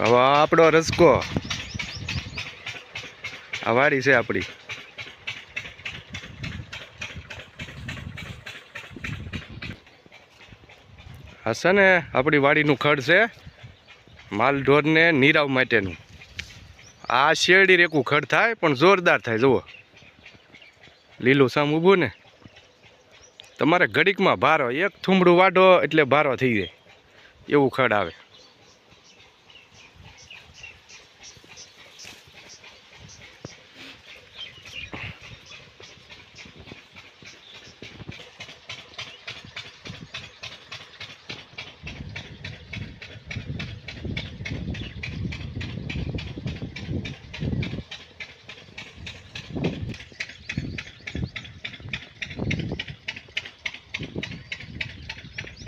હવે આપણો રસકો. આ વાડી છે આપણી આ છે ને આપણી વાડીનું ખડ છે. માલઢોરને નીરાવ માટેનું. આ શેરડી રેકું ખડ થાય, પણ જોરદાર થાય, જુઓ. લીલું સામ ઊભું ને. તમારે ઘડીકમાં ભારો, એક થુમડું વાઢો એટલે ભારો થઈ જાય. એવું ખડ આવે.